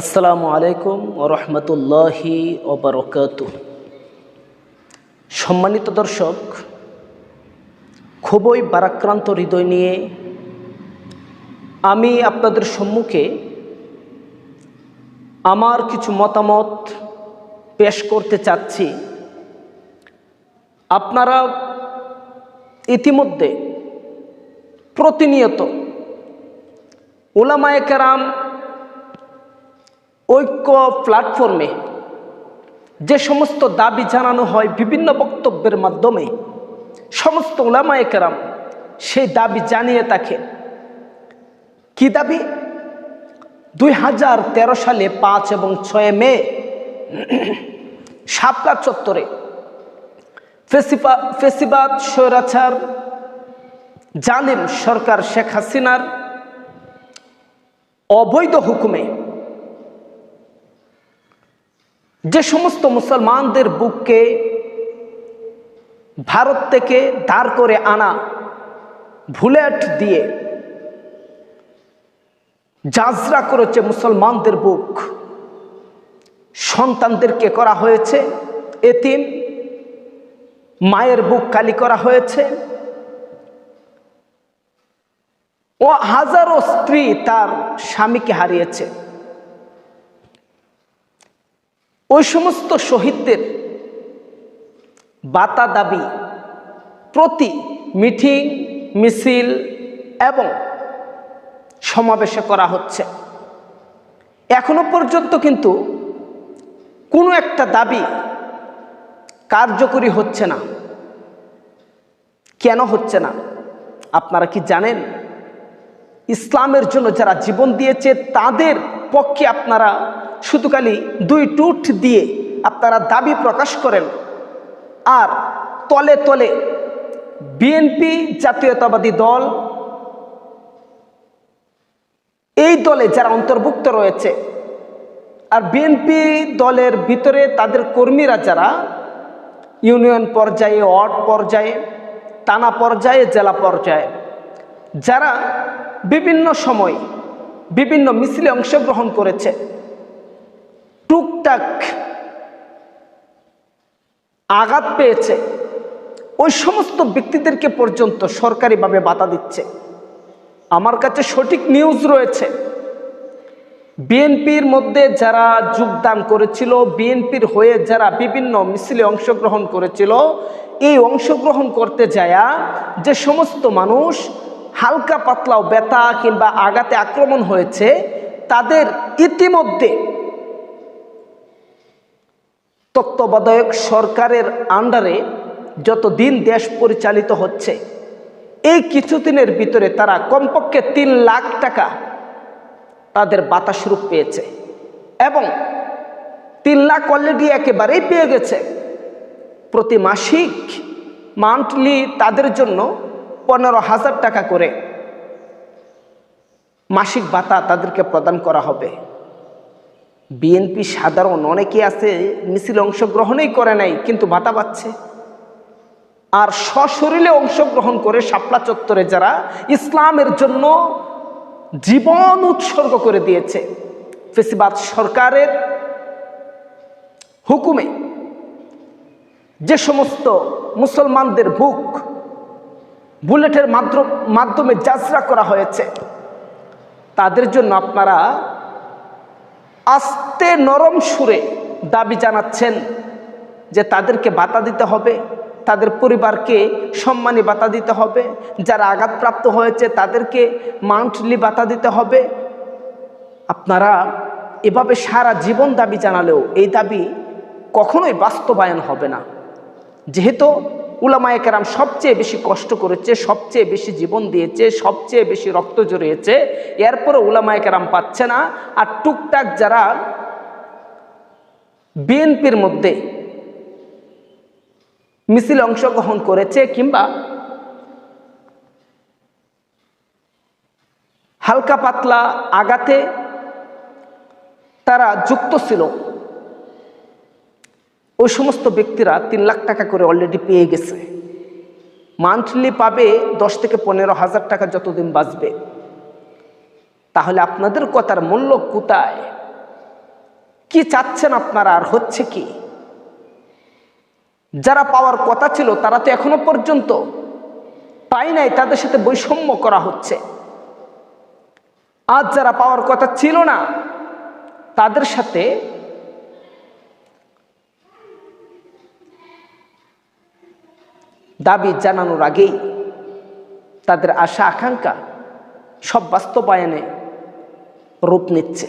আসসালামু আলাইকুম রহমতুল্লাহি ওবরকাত সম্মানিত দর্শক, খুবই বারাক্রান্ত হৃদয় নিয়ে আমি আপনাদের সম্মুখে আমার কিছু মতামত পেশ করতে চাচ্ছি। আপনারা ইতিমধ্যে প্রতিনিয়ত ওলামায়ে কেরাম ঐক্য প্ল্যাটফর্মে যে সমস্ত দাবি জানানো হয় বিভিন্ন বক্তব্যের মাধ্যমে, সমস্ত ওলামায়ে কেরাম সেই দাবি জানিয়ে থাকে। কি দাবি? দুই হাজার তেরো সালে পাঁচ এবং ছয় মে শাপলা চত্বরে ফেসিপা ফেসিবাদ, স্বৈরাচার, জালিম সরকার শেখ হাসিনার অবৈধ হুকুমে যে সমস্ত মুসলমানদের বুককে ভারত থেকে দাঁড় করে আনা ভুলেট দিয়ে জাজরা করেছে মুসলমানদের বুক, সন্তানদেরকে করা হয়েছে, এতিম, মায়ের বুক কালি করা হয়েছে। ও হাজারো স্ত্রী তার স্বামীকে হারিয়েছে। ওই সমস্ত শহীদদের বাতা দাবি, প্রতি মিটিং মিছিল এবং সমাবেশে করা হচ্ছে। এখনও পর্যন্ত কিন্তু কোনো একটা দাবি কার্যকরী হচ্ছে না। কেন হচ্ছে না? আপনারা কি জানেন? ইসলামের জন্য যারা জীবন দিয়েছে, তাদের পক্ষে আপনারা শুধু খালি দুই টুট দিয়ে আপনারা দাবি প্রকাশ করেন। আর তলে তলে বিএনপি জাতীয়তাবাদী দল, এই দলে যারা অন্তর্ভুক্ত রয়েছে, আর বিএনপি দলের ভিতরে তাদের কর্মীরা যারা, ইউনিয়ন পর্যায়ে, ওয়ার্ড পর্যায়ে, টানা পর্যায়ে, জেলা পর্যায়ে, যারা বিভিন্ন সময় বিভিন্ন মিছিলে অংশগ্রহণ করেছে। টুকটাক আঘাত পেয়েছে। ওই সমস্ত ব্যক্তিদেরকে পর্যন্ত সরকারিভাবে বাধা দিচ্ছে। আমার কাছে সঠিক নিউজ রয়েছে। বিএনপির মধ্যে যারা যোগদান করেছিল, বিএনপির হয়ে যারা বিভিন্ন মিছিলে অংশগ্রহণ করেছিল, এই অংশগ্রহণ করতে যায়া যে সমস্ত মানুষ হালকা পাতলাও ব্যথা কিংবা আঘাতে আক্রমণ হয়েছে, তাদের ইতিমধ্যে তত্ত্বাবধায়ক সরকারের আন্ডারে যত দিন দেশ পরিচালিত হচ্ছে, এই কিছুদিনের ভিতরে তারা কমপক্ষে তিন লাখ টাকা তাদের বাতাসরূপ পেয়েছে এবং তিন লাখ অলরেডি একেবারেই পেয়ে গেছে। প্রতি মাসিক মান্থলি তাদের জন্য পনেরো হাজার টাকা করে মাসিক ভাতা তাদেরকে প্রদান করা হবে। বিএনপি সাধারণ অনেকে আছে, মিছিল অংশগ্রহণই করে নাই, কিন্তু ভাতা পাচ্ছে। আর সশরীরে অংশগ্রহণ করে শাপলা চত্বরে যারা ইসলামের জন্য জীবন উৎসর্গ করে দিয়েছে, ফেসিবাদ সরকারের হুকুমে যে সমস্ত মুসলমানদের বুক বুলেটের মাধ্যমে যাত্রা করা হয়েছে। তাদের জন্য আপনারা আস্তে নরম সুরে দাবি জানাচ্ছেন যে তাদেরকে বাতা দিতে হবে, তাদের পরিবারকে সম্মানী বাতা দিতে হবে, যারা আঘাতপ্রাপ্ত হয়েছে তাদেরকে মান্থলি বাতা দিতে হবে। আপনারা এভাবে সারা জীবন দাবি জানালেও এই দাবি কখনোই বাস্তবায়ন হবে না। যেহেতু উলামায়ে কেরাম সবচেয়ে বেশি কষ্ট করেছে, সবচেয়ে বেশি জীবন দিয়েছে, সবচেয়ে বেশি রক্ত জড়িয়েছে। এরপরে উলামায়ে কেরাম পাচ্ছে না। আর টুকটাক যারা বিএনপির মধ্যে মিছিল অংশগ্রহণ করেছে কিংবা হালকা পাতলা আগাতে তারা যুক্ত ছিল ওই সমস্ত ব্যক্তিরা তিন লাখ টাকা করে অলরেডি পেয়ে গেছে। মান্থলি পাবে দশ থেকে পনেরো হাজার টাকা যতদিন বাঁচবে। তাহলে আপনাদের কথার মূল্য কোথায়? কি চাচ্ছেন আপনারা আর হচ্ছে কি? যারা পাওয়ার কথা ছিল তারা তো এখনও পর্যন্ত পাই নাই, তাদের সাথে বৈষম্য করা হচ্ছে। আজ যারা পাওয়ার কথা ছিল না, তাদের সাথে দাবি জানানোর আগেই তাদের আশা আকাঙ্ক্ষা সব বাস্তবায়নে রূপ নিচ্ছে।